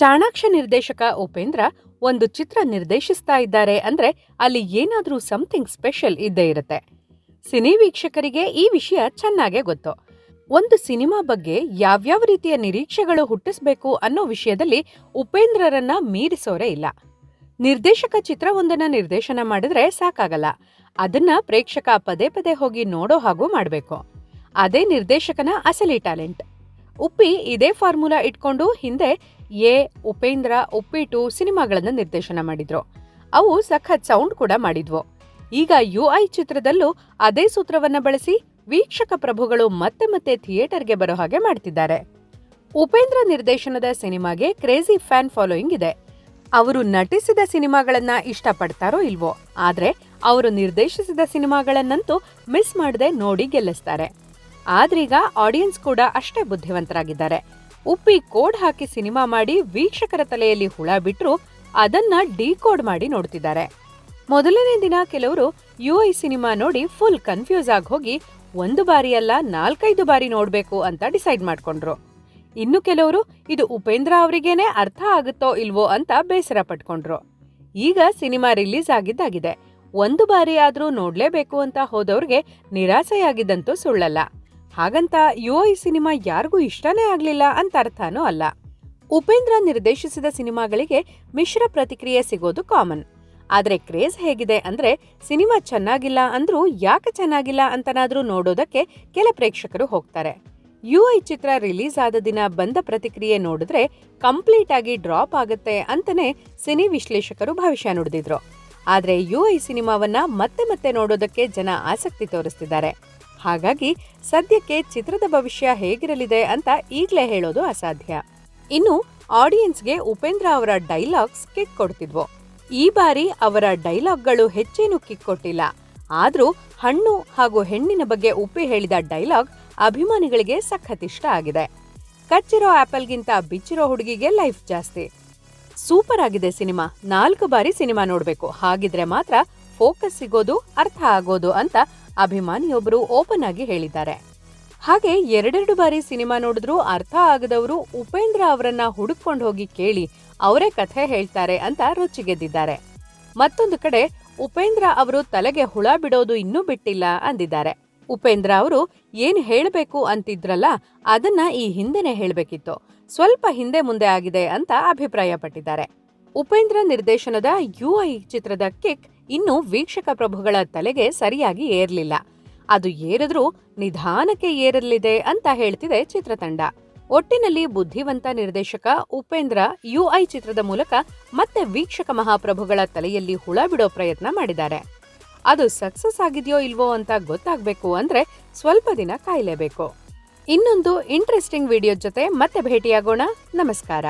ಚಾಣಾಕ್ಷ ನಿರ್ದೇಶಕ ಉಪೇಂದ್ರ ಒಂದು ಚಿತ್ರ ನಿರ್ದೇಶಿಸ್ತಾ ಇದ್ದಾರೆ ಅಂದ್ರೆ ಅಲ್ಲಿ ಏನಾದ್ರೂ ಸಮಥಿಂಗ್ ಸ್ಪೆಷಲ್ ಇದ್ದೇ ಇರುತ್ತೆ. ಸಿನಿ ವೀಕ್ಷಕರಿಗೆ ಈ ವಿಷಯ ಚೆನ್ನಾಗೇ ಗೊತ್ತು. ಒಂದು ಸಿನಿಮಾ ಬಗ್ಗೆ ಯಾವ್ಯಾವ ರೀತಿಯ ನಿರೀಕ್ಷೆಗಳು ಹುಟ್ಟಿಸ್ಬೇಕು ಅನ್ನೋ ವಿಷಯದಲ್ಲಿ ಉಪೇಂದ್ರರನ್ನ ಮೀರಿಸೋರೇ ಇಲ್ಲ. ನಿರ್ದೇಶಕ ಚಿತ್ರವೊಂದನ್ನ ನಿರ್ದೇಶನ ಮಾಡಿದ್ರೆ ಸಾಕಾಗಲ್ಲ. ಅದನ್ನ ಪ್ರೇಕ್ಷಕ ಪದೇ ಪದೇ ಹೋಗಿ ನೋಡೋ ಹಾಗೂ ಮಾಡಬೇಕು. ಅದೇ ನಿರ್ದೇಶಕನ ಅಸಲಿ ಟ್ಯಾಲೆಂಟ್ ಉಪ್ಪಿ ಇದೇ ಫಾರ್ಮುಲಾ ಇಟ್ಕೊಂಡು ಹಿಂದೆ ಎ, ಉಪೇಂದ್ರ ಉಪ್ಪಿಟು ಸಿನಿಮಾಗಳನ್ನು ನಿರ್ದೇಶನ ಮಾಡಿದ್ರು. ಅವು ಸಖತ್ ಸೌಂಡ್ ಕೂಡ ಮಾಡಿದ್ವು. ಈಗ ಯು ಐ ಚಿತ್ರದಲ್ಲೂ ಅದೇ ಸೂತ್ರವನ್ನ ಬಳಸಿ ವೀಕ್ಷಕ ಪ್ರಭುಗಳು ಮತ್ತೆ ಮತ್ತೆ ಥಿಯೇಟರ್ಗೆ ಬರೋ ಹಾಗೆ ಮಾಡ್ತಿದ್ದಾರೆ. ಉಪೇಂದ್ರ ನಿರ್ದೇಶನದ ಸಿನಿಮಾಗೆ ಕ್ರೇಜಿ ಫ್ಯಾನ್ ಫಾಲೋಯಿಂಗ್ ಇದೆ. ಅವರು ನಟಿಸಿದ ಸಿನಿಮಾಗಳನ್ನ ಇಷ್ಟಪಡ್ತಾರೋ ಇಲ್ವೋ, ಆದ್ರೆ ಅವರು ನಿರ್ದೇಶಿಸಿದ ಸಿನಿಮಾಗಳನ್ನಂತೂ ಮಿಸ್ ಮಾಡದೆ ನೋಡಿ ಗೆಲ್ಲಿಸ್ತಾರೆ. ಆದ್ರೀಗ ಆಡಿಯನ್ಸ್ ಕೂಡ ಅಷ್ಟೇ ಬುದ್ಧಿವಂತರಾಗಿದ್ದಾರೆ. ಉಪ್ಪಿ ಕೋಡ್ ಹಾಕಿ ಸಿನಿಮಾ ಮಾಡಿ ವೀಕ್ಷಕರ ತಲೆಯಲ್ಲಿ ಹುಳ ಬಿಟ್ರು ಅದನ್ನ ಡಿಕೋಡ್ ಮಾಡಿ ನೋಡ್ತಿದ್ದಾರೆ. ಮೊದಲನೇ ದಿನ ಕೆಲವರು ಯು ಐ ಸಿನಿಮಾ ನೋಡಿ ಫುಲ್ ಕನ್ಫ್ಯೂಸ್ ಆಗಿ ಹೋಗಿ ಒಂದು ಬಾರಿ ಅಲ್ಲ ನಾಲ್ಕೈದು ಬಾರಿ ನೋಡಬೇಕು ಅಂತ ಡಿಸೈಡ್ ಮಾಡ್ಕೊಂಡ್ರು. ಇನ್ನು ಕೆಲವರು ಇದು ಉಪೇಂದ್ರ ಅವರಿಗೇನೆ ಅರ್ಥ ಆಗುತ್ತೋ ಇಲ್ವೋ ಅಂತ ಬೇಸರ ಪಟ್ಕೊಂಡ್ರು. ಈಗ ಸಿನಿಮಾ ರಿಲೀಸ್ ಆಗಿದ್ದಾಗಿದೆ. ಒಂದು ಬಾರಿ ಆದ್ರೂ ನೋಡಲೇಬೇಕು ಅಂತ ಹೋದವ್ರಿಗೆ ನಿರಾಸೆಯಾಗಿದ್ದಂತೂ ಸುಳ್ಳಲ್ಲ. ಹಾಗಂತ ಯೋ ಈ ಸಿನಿಮಾ ಯಾರಿಗೂ ಇಷ್ಟನೇ ಆಗಲಿಲ್ಲ ಅಂತ ಅರ್ಥನೂ ಅಲ್ಲ. ಉಪೇಂದ್ರ ನಿರ್ದೇಶಿಸಿದ ಸಿನಿಮಾಗಳಿಗೆ ಮಿಶ್ರ ಪ್ರತಿಕ್ರಿಯೆ ಸಿಗೋದು ಕಾಮನ್. ಆದರೆ ಕ್ರೇಜ್ ಹೇಗಿದೆ ಅಂದ್ರೆ ಸಿನಿಮಾ ಚೆನ್ನಾಗಿಲ್ಲ ಅಂದ್ರೂ ಯಾಕೆ ಚೆನ್ನಾಗಿಲ್ಲ ಅಂತನಾದ್ರೂ ನೋಡೋದಕ್ಕೆ ಕೆಲ ಪ್ರೇಕ್ಷಕರು ಹೋಗ್ತಾರೆ. ಯು ಐ ಚಿತ್ರ ರಿಲೀಸ್ ಆದ ದಿನ ಬಂದ ಪ್ರತಿಕ್ರಿಯೆ ನೋಡಿದ್ರೆ ಕಂಪ್ಲೀಟ್ ಆಗಿ ಡ್ರಾಪ್ ಆಗುತ್ತೆ ಅಂತಾನೆ ಸಿನಿ ವಿಶ್ಲೇಷಕರು ಭವಿಷ್ಯ ನುಡಿದಿದ್ರು. ಆದರೆ ಯು ಐ ಸಿನಿಮಾವನ್ನ ಮತ್ತೆ ಮತ್ತೆ ನೋಡೋದಕ್ಕೆ ಜನ ಆಸಕ್ತಿ ತೋರಿಸ್ತಿದ್ದಾರೆ. ಹಾಗಾಗಿ ಸದ್ಯಕ್ಕೆ ಚಿತ್ರದ ಭವಿಷ್ಯ ಹೇಗಿರಲಿದೆ ಅಂತ ಈಗಲೇ ಹೇಳೋದು ಅಸಾಧ್ಯ. ಇನ್ನು ಆಡಿಯನ್ಸ್ಗೆ ಉಪೇಂದ್ರ ಅವರ ಡೈಲಾಗ್ಸ್ ಕಿಕ್ ಕೊಡ್ತಿದ್ವು. ಈ ಬಾರಿ ಅವರ ಡೈಲಾಗ್ಗಳು ಹೆಚ್ಚೇನು ಕಿಕ್ ಕೊಟ್ಟಿಲ್ಲ. ಆದ್ರೂ ಹಣ್ಣು ಹಾಗೂ ಹೆಣ್ಣಿನ ಬಗ್ಗೆ ಉಪ್ಪಿ ಹೇಳಿದ ಡೈಲಾಗ್ ಅಭಿಮಾನಿಗಳಿಗೆ ಸಖತ್ ಇಷ್ಟ ಆಗಿದೆ. ಕಚ್ಚಿರೋ ಆಪಲ್ಗಿಂತ ಬಿಚ್ಚಿರೋ ಹುಡುಗಿಗೆ ಲೈಫ್ ಜಾಸ್ತಿ. ಸೂಪರ್ ಆಗಿದೆ ಸಿನಿಮಾ. ನಾಲ್ಕು ಬಾರಿ ಸಿನಿಮಾ ನೋಡಬೇಕು. ಹಾಗಿದ್ರೆ ಮಾತ್ರ ಫೋಕಸ್ ಸಿಗೋದು, ಅರ್ಥ ಆಗೋದು ಅಂತ ಅಭಿಮಾನಿಯೊಬ್ಬರು ಓಪನ್ ಆಗಿ ಹೇಳಿದ್ದಾರೆ. ಹಾಗೆ ಎರಡೆರಡು ಬಾರಿ ಸಿನಿಮಾ ನೋಡಿದ್ರು ಅರ್ಥ ಆಗದವರು ಉಪೇಂದ್ರ ಅವರನ್ನ ಹುಡುಕೊಂಡು ಹೋಗಿ ಕೇಳಿ ಅವರೇ ಕಥೆ ಹೇಳ್ತಾರೆ ಅಂತ ರುಚಿಗೆದ್ದಿದ್ದಾರೆ. ಮತ್ತೊಂದು ಕಡೆ ಉಪೇಂದ್ರ ಅವರು ತಲೆಗೆ ಹುಳ ಬಿಡೋದು ಇನ್ನೂ ಬಿಟ್ಟಿಲ್ಲ ಅಂದಿದ್ದಾರೆ. ಉಪೇಂದ್ರ ಅವರು ಏನ್ ಹೇಳಬೇಕು ಅಂತಿದ್ರಲ್ಲ ಅದನ್ನ ಈ ಹಿಂದೆನೆ ಹೇಳಬೇಕಿತ್ತು. ಸ್ವಲ್ಪ ಹಿಂದೆ ಮುಂದೆ ಆಗಿದೆ ಅಂತ ಅಭಿಪ್ರಾಯಪಟ್ಟಿದ್ದಾರೆ. ಉಪೇಂದ್ರ ನಿರ್ದೇಶನದ ಯು ಐ ಚಿತ್ರದ ಕಿಕ್ ಇನ್ನೂ ವೀಕ್ಷಕ ಪ್ರಭುಗಳ ತಲೆಗೆ ಸರಿಯಾಗಿ ಏರ್ಲಿಲ್ಲ. ಅದು ಏರಿದ್ರೂ ನಿಧಾನಕ್ಕೆ ಏರಲಿದೆ ಅಂತ ಹೇಳ್ತಿದೆ ಚಿತ್ರತಂಡ. ಒಟ್ಟಿನಲ್ಲಿ ಬುದ್ಧಿವಂತ ನಿರ್ದೇಶಕ ಉಪೇಂದ್ರ ಯು ಐ ಚಿತ್ರದ ಮೂಲಕ ಮತ್ತೆ ವೀಕ್ಷಕ ಮಹಾಪ್ರಭುಗಳ ತಲೆಯಲ್ಲಿ ಹುಳ ಬಿಡೋ ಪ್ರಯತ್ನ ಮಾಡಿದ್ದಾರೆ. ಅದು ಸಕ್ಸಸ್ ಆಗಿದೆಯೋ ಇಲ್ವೋ ಅಂತ ಗೊತ್ತಾಗ್ಬೇಕು ಅಂದ್ರೆ ಸ್ವಲ್ಪ ದಿನ ಕಾಯಲೇಬೇಕು. ಇನ್ನೊಂದು ಇಂಟ್ರೆಸ್ಟಿಂಗ್ ವಿಡಿಯೋ ಜೊತೆ ಮತ್ತೆ ಭೇಟಿಯಾಗೋಣ. ನಮಸ್ಕಾರ.